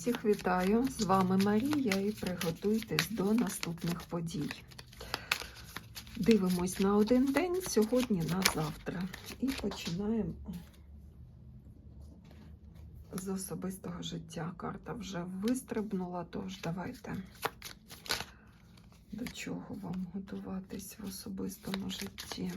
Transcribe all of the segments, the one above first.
Всіх вітаю! З вами Марія і приготуйтесь до наступних подій. Дивимось на один день, сьогодні на завтра. І починаємо з особистого життя. Карта вже вистрибнула, тож давайте до чого вам готуватись в особистому житті.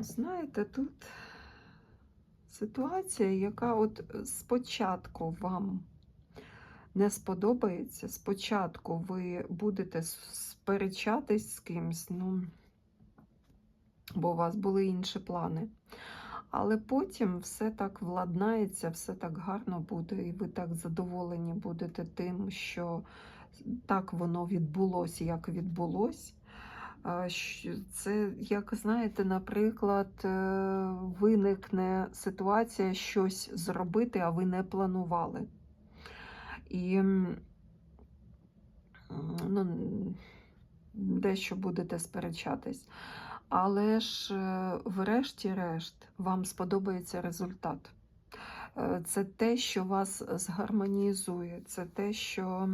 Знаєте, тут ситуація, яка от спочатку вам не сподобається, спочатку ви будете сперечатись з кимсь, ну, бо у вас були інші плани. Але потім все так владнається, все так гарно буде, і ви так задоволені будете тим, що так воно відбулося, як відбулось. Це, як знаєте, наприклад, е, виникне ситуація щось зробити, а ви не планували. І ну, дещо будете сперечатись. Але ж, е, врешті-решт, вам сподобається результат. Е, це те, що вас згармонізує, це те, що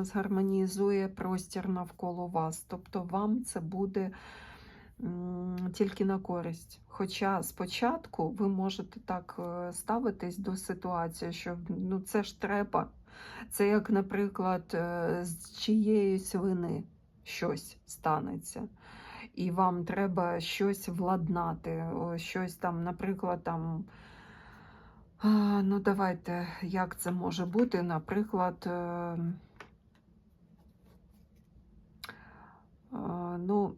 згармонізує простір навколо вас. Тобто вам це буде тільки на користь. Хоча спочатку ви можете так е, ставитись до ситуації, що ну це ж треба. Це як, наприклад, е, з чиєїсь вини щось станеться. І вам треба щось владнати, щось там, наприклад, там. Ну, давайте, як це може бути, наприклад, е, ну,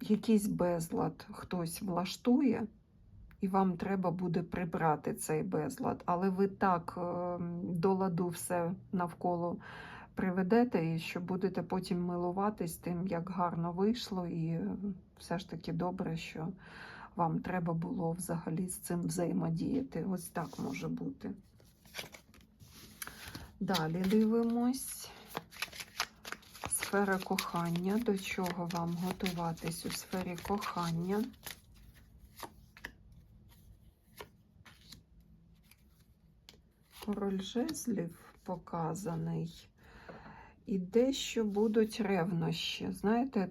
якийсь безлад хтось влаштує, і вам треба буде прибрати цей безлад, але ви так е, до ладу все навколо приведете, і що будете потім милуватись тим, як гарно вийшло, і все ж таки добре, що вам треба було взагалі з цим взаємодіяти. Ось так може бути. Далі дивимось. Сфера кохання. До чого вам готуватись у сфері кохання? Король жезлів показаний. І дещо будуть ревнощі. Знаєте,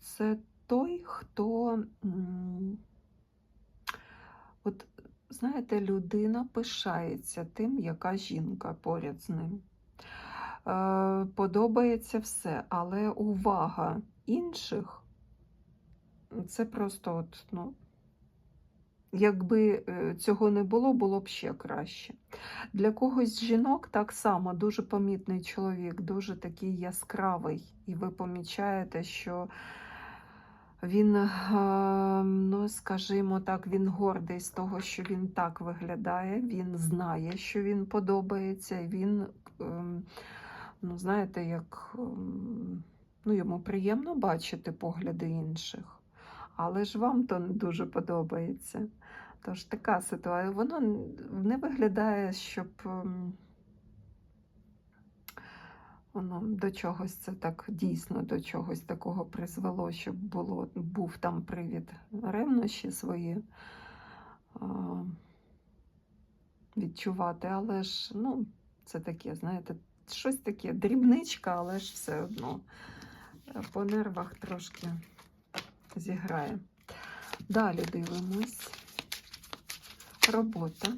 це той, хто, от, знаєте, людина пишається тим, яка жінка поряд з ним. Е, Подобається все, але увага інших це просто, от, ну, якби е, цього не було, було б ще краще. Для когось жінок так само дуже помітний чоловік, дуже такий яскравий, і ви помічаєте, що він, ну, скажімо так, він гордий з того, що він так виглядає, він знає, що він подобається, він, ем, ну, знаєте, як ем, ну, йому приємно бачити погляди інших, але ж вам то не дуже подобається. Тож така ситуація, воно не виглядає, щоб. Воно до чогось це так дійсно до чогось такого призвело, щоб було, був там привід ревнощі свої а, відчувати. Але ж, ну, це таке, знаєте, щось таке дрібничка, але ж все одно по нервах трошки зіграє. Далі дивимось. Робота.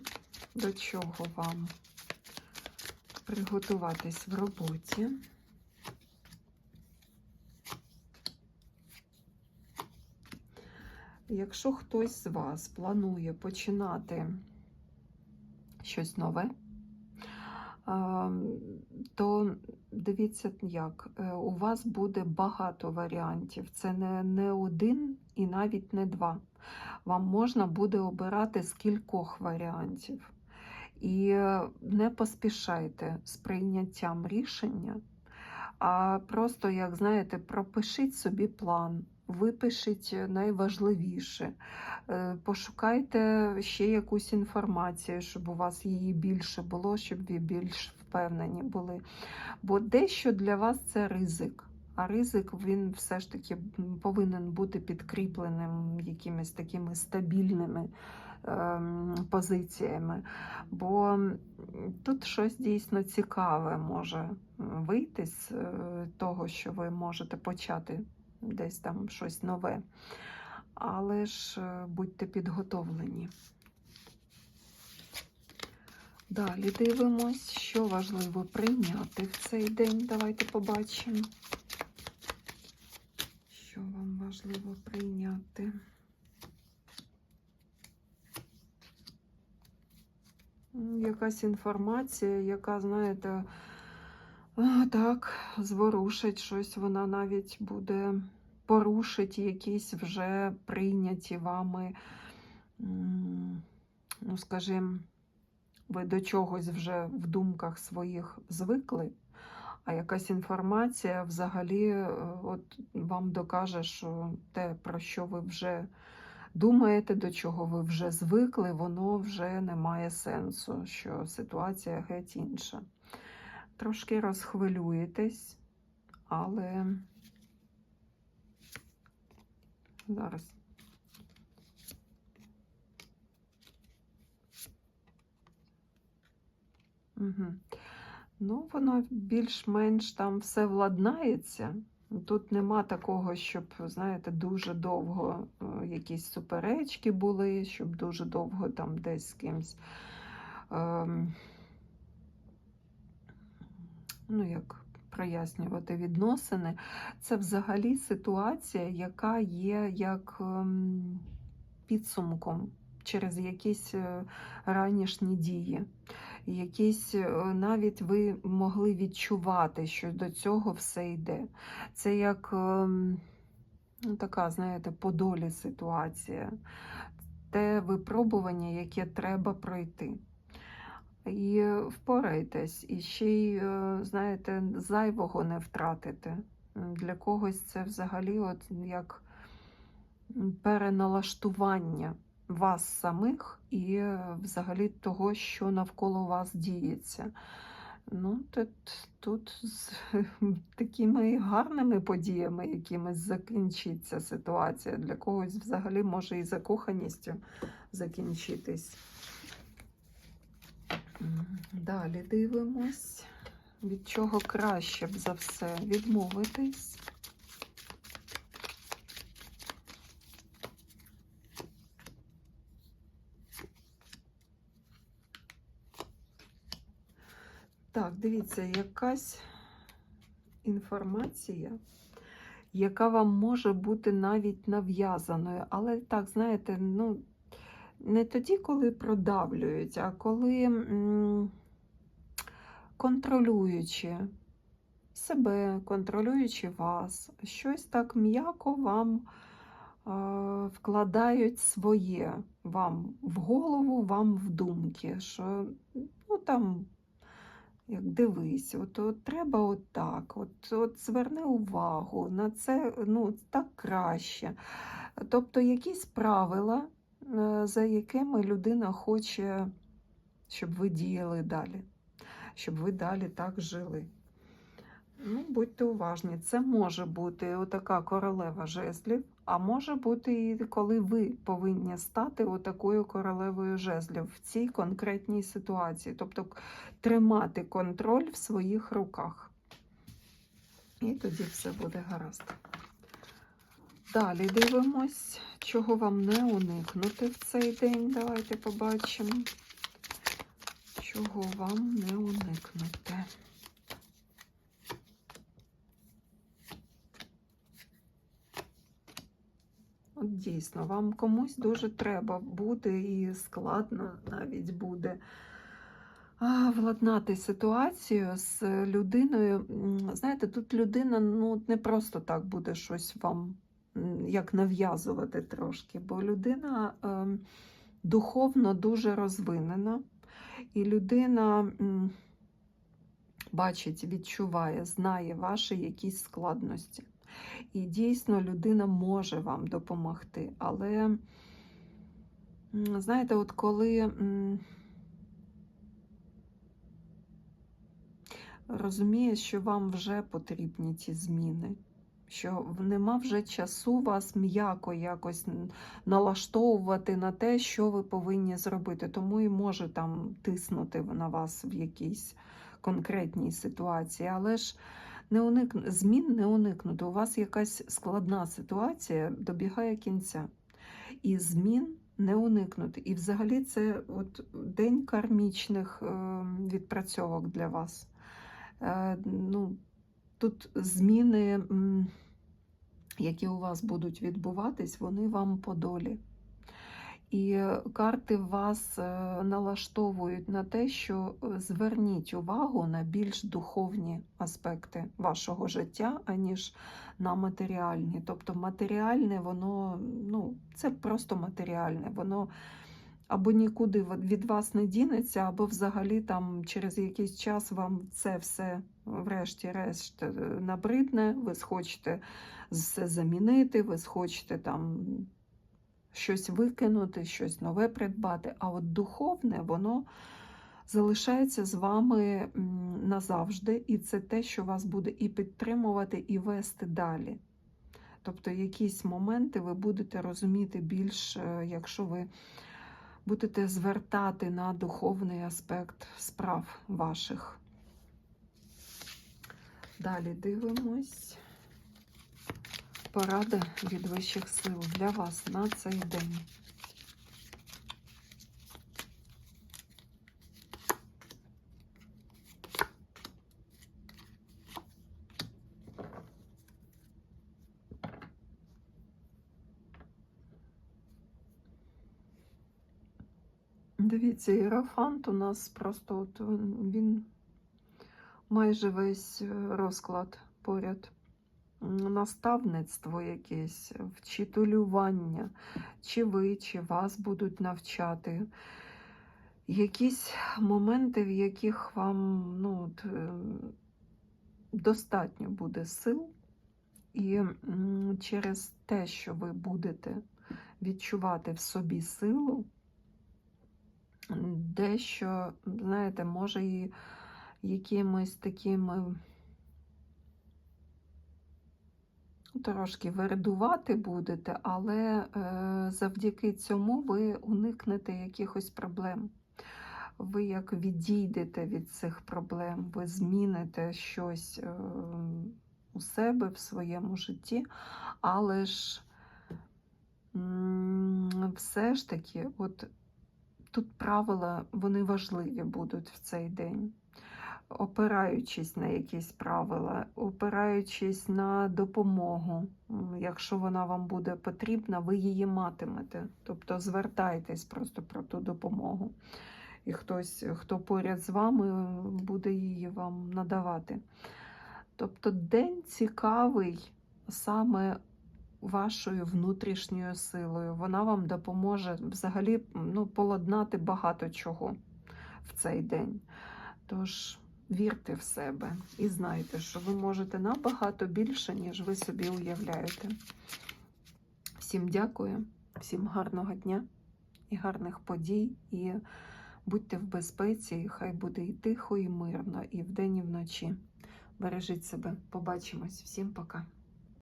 До чого вам? Приготуватись в роботі. Якщо хтось з вас планує починати щось нове, то дивіться, як е, у вас буде багато варіантів. Це не, не один і навіть не два. Вам можна буде обирати з кількох варіантів. І не поспішайте з прийняттям рішення, а просто, як знаєте, пропишіть собі план, випишіть найважливіше, е, пошукайте ще якусь інформацію, щоб у вас її більше було, щоб ви більш впевнені були. Бо дещо для вас це ризик. А ризик він все ж таки повинен бути підкріпленим якимись такими стабільними позиціями. Бо тут щось дійсно цікаве може вийти з е, того, що ви можете почати десь там щось нове. Але ж е, будьте підготовлені. Далі дивимось, що важливо прийняти в цей день. Давайте побачимо, що вам важливо прийняти. Якась інформація, яка, знаєте, так, зворушить щось, вона навіть буде порушить якісь вже прийняті вами, ну, скажімо, ви до чогось вже в думках своїх звикли, а якась інформація взагалі е, от вам докаже, що те, про що ви вже думаєте, до чого ви вже звикли, воно вже не має сенсу, що ситуація геть інша. Трошки розхвилюєтесь, але зараз. Угу. Ну, воно більш-менш там все владнається. Тут нема такого, щоб, знаєте, дуже довго е, якісь суперечки були, щоб дуже довго там десь з кимсь. ем, ну, як прояснювати відносини. Це взагалі ситуація, яка є як ем, підсумком через якісь е, ранішні дії. Якісь е, навіть ви могли відчувати, що до цього все йде. Це як ем, ну, така, знаєте, по долі ситуація, те випробування, яке треба пройти. І впорайтесь, і ще й, е, знаєте, зайвого не втратите. Для когось це взагалі от як переналаштування вас самих і взагалі того, що навколо вас діється. Ну, тут, тут з такими гарними подіями якимись закінчиться ситуація. Для когось взагалі може і закоханістю закінчитись. Далі дивимось, від чого краще б за все відмовитись. Так, дивіться, якась інформація, яка вам може бути навіть нав'язаною. Але так, знаєте, ну, не тоді, коли продавлюють, а коли м, контролюючи себе, контролюючи вас, щось так м'яко вам е, вкладають своє вам в голову, вам в думки, що ну там. Як дивись, от, от треба отак, от, от зверни увагу на це, ну так краще. Тобто якісь правила, е, за якими людина хоче, щоб ви діяли далі, щоб ви далі так жили. Ну, будьте уважні, це може бути отака королева жезлів, а може бути і коли ви повинні стати отакою королевою жезлів в цій конкретній ситуації. Тобто тримати контроль в своїх руках. І тоді все буде гаразд. Далі дивимось, чого вам не уникнути в цей день. Давайте побачимо, чого вам не уникнути. Дійсно, вам комусь дуже треба буде і складно навіть буде владнати ситуацію з людиною. Знаєте, тут людина ну, не просто так буде щось вам як нав'язувати трошки, бо людина ем, духовно дуже розвинена, і людина бачить, відчуває, знає ваші якісь складності. І дійсно людина може вам допомогти. Але, знаєте, от коли розуміє, що вам вже потрібні ці зміни, що нема вже часу вас м'яко якось налаштовувати на те, що ви повинні зробити. Тому і може там тиснути на вас в якійсь конкретній ситуації. Але ж не уник... змін не уникнути. У вас якась складна ситуація добігає кінця. І змін не уникнути. І взагалі це от день кармічних е, відпрацьовок для вас. Е, ну, тут зміни, які у вас будуть відбуватись, вони вам по долі. І карти вас е, налаштовують на те, що е, зверніть увагу на більш духовні аспекти вашого життя, аніж на матеріальні. Тобто матеріальне, воно ну, це просто матеріальне, воно або нікуди від- вас не дінеться, або взагалі там через якийсь час вам це все, врешті-решт, е, набридне, ви схочете все замінити, ви схочете там щось викинути, щось нове придбати. А от духовне, воно залишається з вами назавжди, і це те, що вас буде і підтримувати, і вести далі. Тобто, якісь моменти ви будете розуміти більш, е, якщо ви будете звертати на духовний аспект справ ваших. Далі дивимось. Порада від вищих сил для вас на цей день. Дивіться, іерофант у нас просто от він, майже весь е, розклад поряд. Наставництво якесь, вчителювання, чи ви, чи вас будуть навчати. Якісь моменти, в яких вам ну, е, достатньо буде сил, і через те, що ви будете відчувати в собі силу, дещо, знаєте, може і якимось такими трошки вередувати будете, але е, завдяки цьому ви уникнете якихось проблем. Ви як відійдете від цих проблем, ви зміните щось е, у себе в своєму житті, але ж все ж таки, от тут правила вони важливі будуть в цей день. Опираючись на якісь правила, опираючись на допомогу, якщо вона вам буде потрібна, ви її матимете. Тобто звертайтесь просто про ту допомогу. І хтось, хто поряд з вами, буде її вам надавати. Тобто день цікавий саме вашою внутрішньою силою. Вона вам допоможе взагалі ну, поладнати багато чого в цей день. Тож вірте в себе і знайте, що ви можете набагато більше, ніж ви собі уявляєте. Всім дякую, всім гарного дня і гарних подій. І будьте в безпеці, і хай буде і тихо, і мирно, і вдень, і вночі. Бережіть себе. Побачимось. Всім пока.